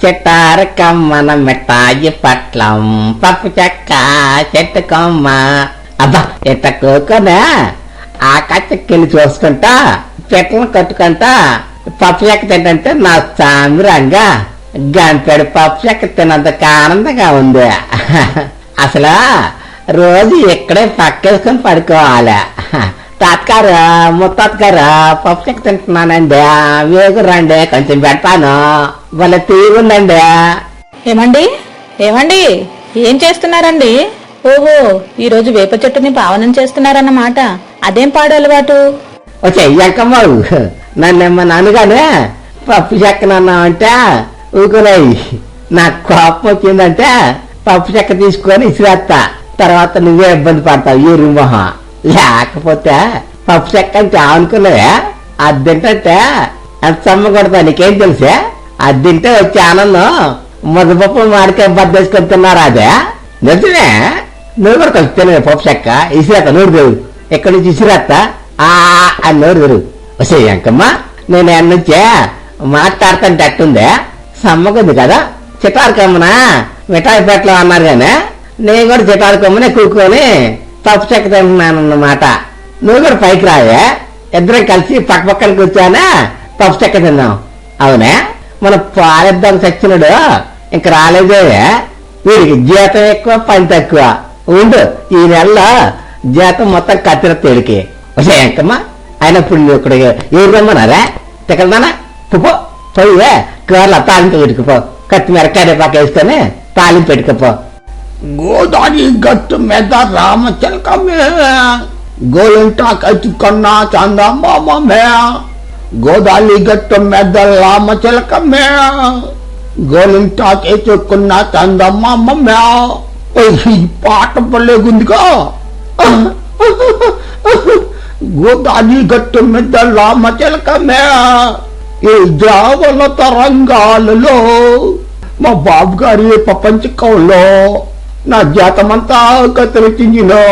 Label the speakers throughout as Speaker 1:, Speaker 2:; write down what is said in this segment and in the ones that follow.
Speaker 1: చెట్టారకమ్మన మిఠాయి పట్లం పప్పు చెక్క చెట్టు కొమ్మ. అబ్బా ఎట్ట కూకునే? ఆ కచ్చకెళ్ళి చూసుకుంటా చెట్లను కట్టుకుంటా పప్పు చెక్క తింటే నా సామిరంగా గంపెడు పప్పు చెక్క తినందుకు ఆనందంగా ఉంది. అసలు రోజు ఇక్కడే పక్కేసుకొని పడుకోవాలి. తాతగారు ముత్తాతగారు పప్పు చెక్క తింటున్నానండి. వేగు రండి కొంచెం పెడతాను. వాళ్ళ తీగుందండి.
Speaker 2: ఏమండి? ఏమండి? ఏం చేస్తున్నారండి? ఓహో ఈ రోజు వేప చెట్టుని పావనం చేస్తున్నారన్నమాట. అదేం పాడు అలవాటు?
Speaker 1: వచ్చే ఎంకమ్మావు నన్నేమ్మ నాన్నగానే పప్పు చెక్కనన్నా అంటే ఊకునాయి నాకు కోపం వచ్చిందంటే పప్పు చెక్క తీసుకొని ఇసిరేస్తా తర్వాత నువ్వే ఇబ్బంది పడతావు ఈ రుమోహం లేకపోతే పప్పు చెక్క అంటే అనుకున్నావే అది తింటే సమ్మ కొడతా నీకేం తెలుసే? అది తింటే వచ్చే ఆనందం మొదపప్పు మాడికాయ బద్దేసుకొని తిన్నారా అదే? నిజమే. నువ్వు కూడా కొంచెం తినవే పప్పు చెక్క. ఇసిరేత నూరు తెరు ఎక్కడి నుంచి ఇసిరేస్తా ఆ అని నోరు తెరు వసే అంకమ్మ నేను ఎన్నుంచే మాట్లాడుతుంటే అట్టుందే. సమ్మకుంది కదా? చిటారికమ్మనా మిఠాయి పెట్టలో అన్నారు కానీ నేను కూడా చిటారికమ్మనే కూకొని తప్పు చెక్క తింటున్నానన్నమాట నువ్వు కూడా పైకి రావే. ఇద్దరం కలిసి పక్క పక్కన కూర్చోనా పప్పు చెక్క తిన్నాం. అవునే? మన పాలిద్దాం సచ్చినడు ఇంక రాలేదే. వీడికి జీతం ఎక్కువ పని తక్కువ. ఉండు ఈ నెలలో జీతం మొత్తం కత్తిర తేలికి. వసే అయినప్పుడు నువ్వు ఇక్కడ ఎవరు రమ్మన్నారా? తిక్కదానా పుపో పోయి కూరలో తాలింపు పెట్టుకుపో. కత్తిమీర కరివేపాకు వేసుకొని తాలింపు పెట్టుకుపో.
Speaker 3: గోదావరి గట్టు మీద రామచిలకమే గోలంట కచ్చుకున్న చందమామే గోదావరి గట్టు మీద రామచిలకమే గోలంట తెచ్చుకున్న చందమామే ఈ పాట పడలేకుందిగా. గోదావరి గట్టు మీద రామచిలకమే ఈ ద్రావణ తరంగాలలో మా బాబు గారి ప్రపంచకంలో నా జాతమంతా కత్తిరించినో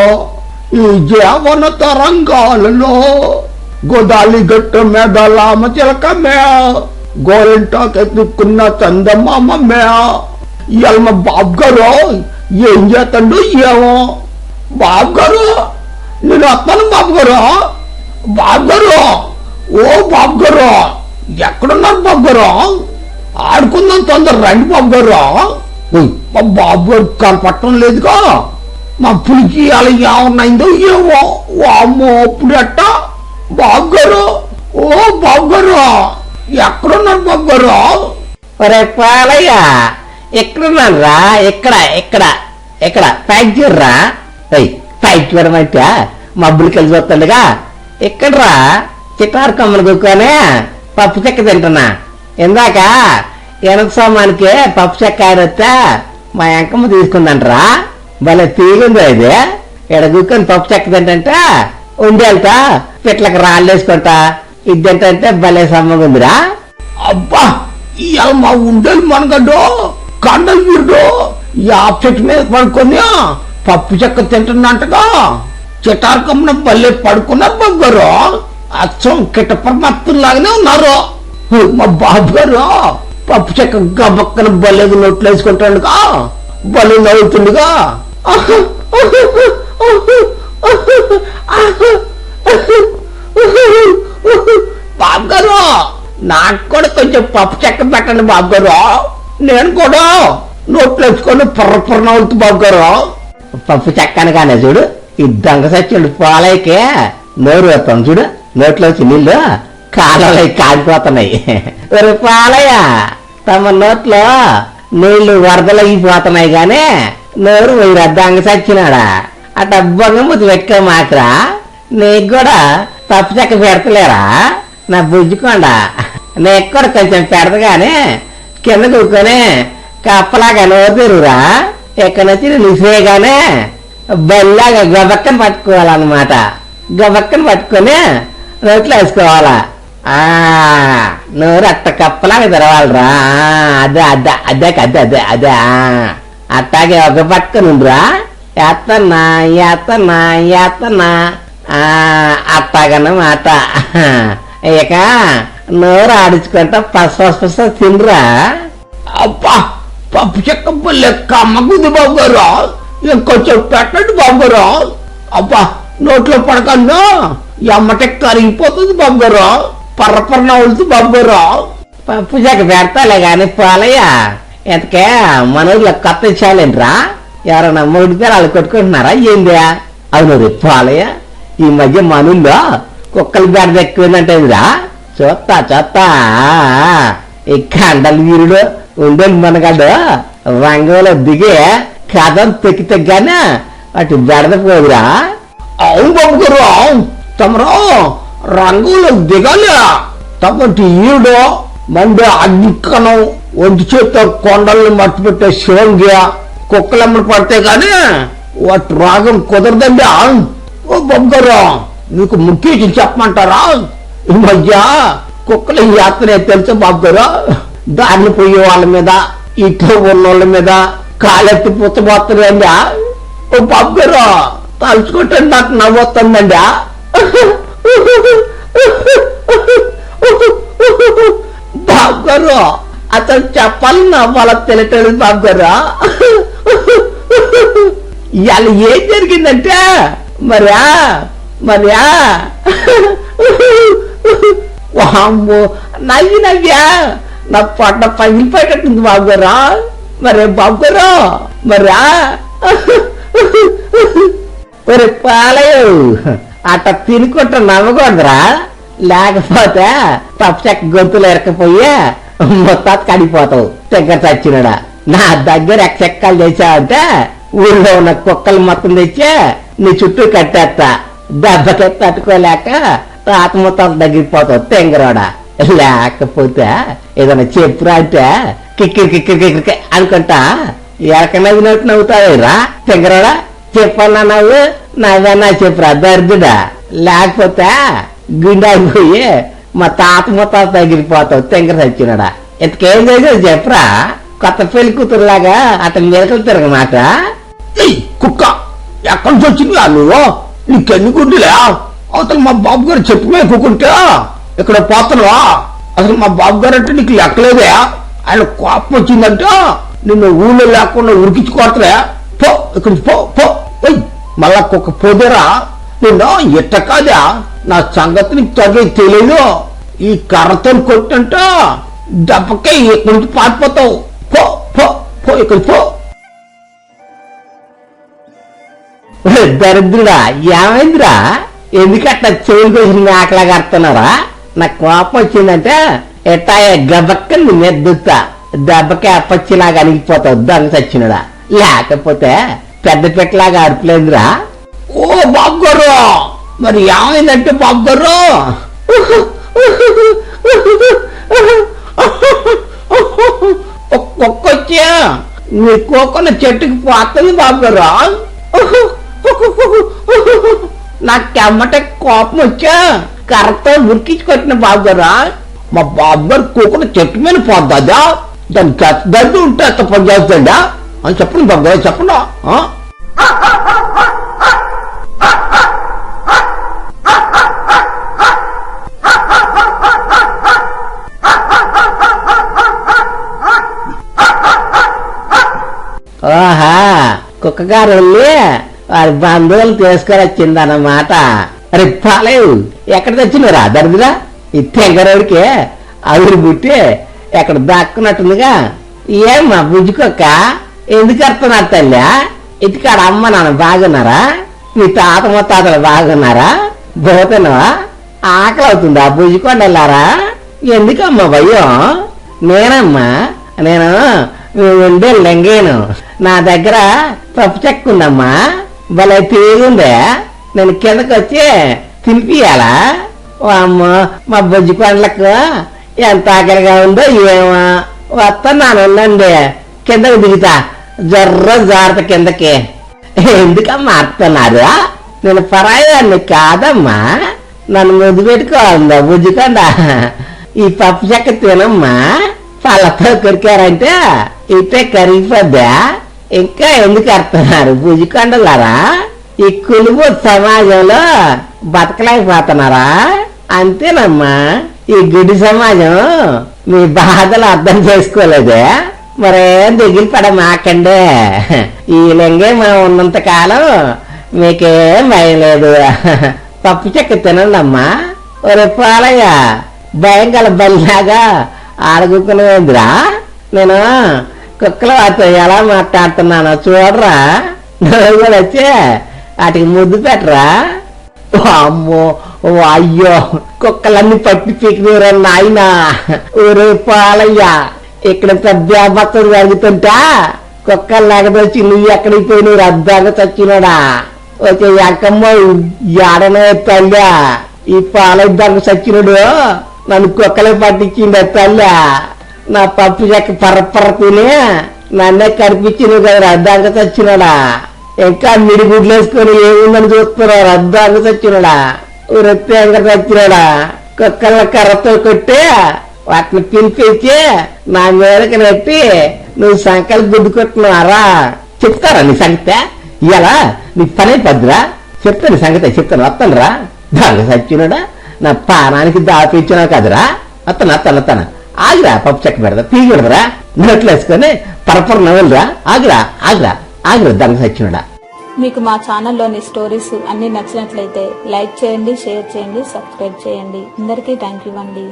Speaker 3: ఈ జీవన తరంగాలలో గోదాలి గట్టు మీద లామ చిలకమే గోరింటాకెత్తుకున్న చందమామే ఇవాళ మా బాబు గారు ఏం చేస్తాడు ఏమో. బాబు గారు నేను వస్తాను బాబు గారు. బాబు గారు ఓ బాబు గారు. ఎక్కడున్నారు బాబు గారు ఆడుకుందాం తొందర రండి బాబు గారు మా బాబు గారు కనపడటం లేదుగా. మా పులికి అలా ఏమన్నాయిందో ఏమో అమ్మో అప్పుడు ఎట్ట బాబు గారు ఓ బాబు గారు ఎక్కడున్నారు బాబు గారు
Speaker 1: ఒరే పాలయ్య ఎక్కడున్నాను రా ఎక్కడ ఎక్కడ ఎక్కడ? ప్యాక్ చేయర్రా? ప్యాక్ చేయడం అంటే మబ్బులు కలిసి వస్తుండగా ఎక్కడ్రా? చిటారు కమ్మలు కూర్చొని పప్పు చెక్క తింటున్నా. ఇందాక ఎనక సోమానికి పప్పు చెక్క ఆడొస్తే మా ఎంకమ్మ తీసుకుందంటరా. భలే తీగుంది ఇది ఇక్కడ కూర్చొని పప్పు చెక్క తింటంటే ఉండేళ్తా పిట్లకు రాళ్ళేసుకుంటా వేసుకుంటా. తింటంటే భలే సమ్మగుందిరా
Speaker 3: అబ్బా ఇవాళ మా ఉండేది మనగడ్డో కండలు వీరుడు యాప్ చెట్టు మీద పడుకొని పప్పు చెక్క తింటున్నట్టుగా చిటారు కమ్మున బల్లే పడుకున్నారు బొగ్గరు అచ్చం కిట పరమాత్మలాగానే ఉన్నారు. మా బాబు గారు పప్పు చెక్క గబక్కన బలేదు నోట్లు వేసుకుంటాడుగా. బలి నవ్వుతుండగా బాబు గారు నాకు కూడా కొంచెం పప్పు చెక్క పెట్టండి బాబు గారు నేను కూడా నోట్లు వేసుకొని పుర్ర పుర్ర నవ్వుతూ బాబు గారు
Speaker 1: పప్పు చెక్కనగానే చూడు ఈ దంగ సచ్చుడు పాలైకే నోరు వేస్తాను చూడు. నోట్లోంచి నీళ్ళు కాలంలో కాగిపోతున్నాయి ఒరే పాలయ్య తమ నోట్లో నీళ్ళు వరదలైపోతున్నాయి గానీ నోరు దొంగ సచ్చినాడా ఆ డబ్బంగా ముద్దు పెట్టుకో మాత్రా. నీకు కూడా పప్పు చెక్క పెడతలేరా? నా బుజ్జుకోండా. నీకు కూడా కొంచెం పెడతగానే కింద కూర్చొని కప్పలాగా నోరు తెరురా ఎక్కడి నుంచి నిసేగానే బల్లాగా గబక్కన పట్టుకోవాలన్నమాట. గబక్కన పట్టుకొని నోట్లో వేసుకోవాలా ఆ నోరు అట్ట కప్పలాగా తెరవాలరా. అదే అదే అదే అదే అదే అదే
Speaker 4: అట్టాగే ఒక పట్టుకొని ఉండురా ఎత్తన్నా ఎత్తన్నా ఎత్తన్నా అట్టాగన మాట. ఇక నోరు ఆడించుకుంటా పస పస తినరా
Speaker 1: అబ్బా పప్పు చెక్క లెక్క అమ్మకుంది బాబు గారు ఇంకొంచెం పెట్టండి బాబు గారు అబ్బా నోట్లో పడకన్నా ఎమ్మటే కరిగిపోతుంది బాబు గారు పర్ర పర్ర
Speaker 4: పప్పు చెక్క పెడతాలే గాని పోలయ్యా. ఎంతకే మన ఊర్లో కొత్త ఇచ్చాలేంట్రా ఎవరన్నా మూడు పేరు వాళ్ళు కొట్టుకుంటున్నారా? ఏంది? అవును రే ఈ మధ్య మనూల్లో కుక్కలు బెడద ఎక్కువైందంటేదిరా చూస్తా చూస్తా ఈ కండలు వీరుడు ఉండేది మనగాడు. రంగంలో దిగి కథం తెక్కి తెగ్గానే అటు బెడద పోదురా
Speaker 1: అవును బాబు గారు తమరు రంగులు దిగలే. తమటి ఈడు మంది అగ్గికణం ఒంటి చేత్తో కొండల్ని మట్టి పెట్టే శివంగి కుక్కలమ్మలు పడితే గాని వాటి రాగం కుదరదండి. ఓ బాబు నీకు మీకు ముఖ్యం చెప్పమంటారా? ఈ మధ్య కుక్కల యాత్ర తెలుసు బాబు గారు దారిని పోయే వాళ్ళ మీద ఇట్లా ఉన్న వాళ్ళ మీద కాలెత్తి పుచ్చబోతుందండి ఓ బాబు గారు తలుచుకుంటే నాకు నవ్వుతుందండి బాబు అతను చెప్పాలి నవ్వాల తెలియటది బాబు గారు ఇవాళ ఏం జరిగిందంటే మరా మరా. వామ్మో నవ్వి నవ్యా నా పొట్ట పగిలిపోయేటట్టుంది బాబు గారు మరే బాబు గారు మరా. ఒరే పాలయు అట్ట తినుకుంటా నవ్వకూడదురా లేకపోతే పప్పు చెక్క గొంతులు ఎరకపోయి మొత్తం కడిపోతావు దగ్గర చచ్చినడా. నా దగ్గర ఎక్కలు చేసావంటే ఊళ్ళో ఉన్న కుక్కలు మొత్తం తెచ్చి నీ చుట్టూ కట్టేస్తా దెబ్బకి తట్టుకోలేక తాత మొత్తం తగ్గిపోతావు తెంగరోడా. లేకపోతే ఏదైనా చెప్పురా అంటే కిక్కిరి కిక్కిరి కిక్కిరి అనుకుంటా. ఎరకనది నవ్వినట్టు నవ్వుతావేరా తెంగరోడా? చెప్పన్నా నవ్వు నవ్వన్నా చెప్పురా? దర్దుడా లేకపోతే గుండె పోయి మా తాత మొత్తం తగిలిపోతావు తెంగర చచ్చినాడా ఇంతకేం చేసేది చెప్పరా? కొత్త పెళ్ళి కూతురులాగా అతని మెలకలు తిరగమాట. కుక్క! ఎక్కడి నుంచి వచ్చింది నువ్వు? నీకెన్ని గుడ్డులే? అవతల మా బాబు గారు చెప్పుమే కుక్కుంటే ఇక్కడ పోతున్నావా? అసలు మా బాబు గారు అంటే నీకు లెక్కలేదే? ఆయన కోపం వచ్చిందంటే నిన్ను ఊళ్ళో లేకుండా ఉరికించుకోవట్లే పో ఇక్కడి నుంచి పో పో. మళ్ళా ఒక పొదరా? నిన్ను ఎట్ట కాదా నా సంగతి నీకు తగ్గ తెలియదు. ఈ కర్రతో కొట్టంట దెబ్బకే ఇక్కడి నుంచి పారిపోతావు. పో పో పో ఇక్కడి పో.
Speaker 4: దరిద్రుడా ఏమైందిరా? ఎందుకట్లా చెవులు కోసం మేకలా కడుతున్నారా? నాకు కోపం వచ్చిందంటే ఎట్టా గబక్క నీ మీద దెబ్బకి అప్పచ్చిలాగా అణిగిపోతావు దొంగ చచ్చినడా లేకపోతే పెద్ద పెట్టలాగా అడుపులేదురా
Speaker 1: ఓ బాబు గారు మరి ఏమైందంటే బాబు గారు ఒక్కొక్కొచ్చా నీ కోకొన్న చెట్టుకి పోతుంది బాబు గారు కోపం వచ్చా కర్రతో ఉరికించుకొచ్చిన బాబు గారు మా బాబు గారు చెట్టు మీద పోద్దా? దాని దద్దు ఉంటే అంత పని చేస్తుందా అని చెప్పండి బాబు చెప్పండా?
Speaker 4: ఓహా కుక్కగారు వెళ్ళి వారి బంధువులు తీసుకొని అన్నమాట రిప్పాలేవు ఎక్కడ తెచ్చినారా దరిద్రా? ఈ తెంగరోడికి అవిరి బుట్టి ఎక్కడ దాక్కున్నట్టుందిగా. ఏమ్మా బుజ్జుకొక్క ఎందుకు అర్థనారు తల్లి? ఇటుకాడ అమ్మ నాన్న బాగున్నారా? మీ తాత ముత్తాతలు బాగున్నారా? పోతున్నావా ఆకలి అవుతుందా? బుజ్జుకొండ వెళ్ళారా ఎందుకమ్మా భయం? నేనమ్మా నేను ఉండే లెంగేను. నా దగ్గర పప్పు చెక్క ఉందమ్మా. భలే తీగుందే నేను కిందకి వచ్చి తినిపియాలా అమ్మో అమ్మ మా బొజ్జి పండ్లకు ఎంత ఆకలిగా ఉందో ఏమో. వస్తాను ఉండండి. కిందకు దిగుతా. జర్ర జాగ్రత్త కిందకి. ఎందుకమ్మా అర్థన్నారు నేను పరాయాన్ని కాదమ్మా. నన్ను ముద్దు పెట్టుకోవాలందా బుజ్జికొండ. ఈ పప్పు చెక్క తినమ్మా. పళ్ళతో కొరికారంటే ఇట్టే కరిగిపోద్దా?
Speaker 1: ఇంకా ఎందుకు అర్థన్నారు బుజ్జుకొండలారా? ఈ కులుబు సమాజంలో బతకలేకపోతున్నారా? అంతేనమ్మా. ఈ గుడి సమాజం మీ బాధలు అర్థం చేసుకోలేదే? మరే దిగులు పడ మాకండే ఈ లింగే మనం ఉన్నంత కాలం మీకేం భయం లేదు. పప్పు చెక్క తినండి అమ్మా ఒరే పాలయ్య భయం గల బలిలాగా ఆడుకునేదిరా నేను కుక్కల వారితో ఎలా మాట్లాడుతున్నానో చూడరా. నువ్వు కూడా వచ్చి వాటికి ముద్దు పెట్టరా. అమ్మో అయ్యో కుక్కలన్నీ పట్టి పీకినరా నాయన. ఒరే పాలయ్య. ఇక్కడ పెద్ద అబద్ధం కుక్కలు లేకపోతే నువ్వు ఎక్కడికి పోయి నువ్వు రద్దాగా చచ్చినాడా? ఓకే ఎక్కమ్మ ఏడనే తల్లా? ఈ పాలయ్య చచ్చినాడు నన్ను కుక్కలే పట్టించిండే తల్లా? నా పప్పు చెక్క పరపర తిని నన్నే కనిపించింది కదా అద్దాక చచ్చినాడా? ఇంకా మిడిగుడ్లు వేసుకొని ఏముందని చూస్తున్నారు అద్దాక చచ్చినాడా? ఊరెత్తే ఎంక చచ్చినాడా? కుక్కల కర్రతో కొట్టి వాటిని పిలిపించి నా మీదకి నెట్టి నువ్వు సంకలు గుడ్డుకుంటున్నారా చెప్తారా నీ సంగతే? ఇలా నీ పని పద్దురా? చెప్తాను సంగతే చెప్తాను వస్తాను రా దాని సచ్చినాడా నా పానానికి దాపించినావు కదరా? అత్తను అత్తను అత్తను ఆగిరా పప్పు చెక్క పెడదా పీగిడదరా నోట్లు వేసుకొని పరపర నవ్వులరా? ఆగిరా ఆగిరా ఆగిరా దానికి సచ్చినాడా.
Speaker 2: మీకు మా ఛానల్లోని స్టోరీస్ అన్ని నచ్చినట్లయితే లైక్ చేయండి షేర్ చేయండి సబ్స్క్రైబ్ చేయండి. అందరికీ థ్యాంక్ యూ అండి.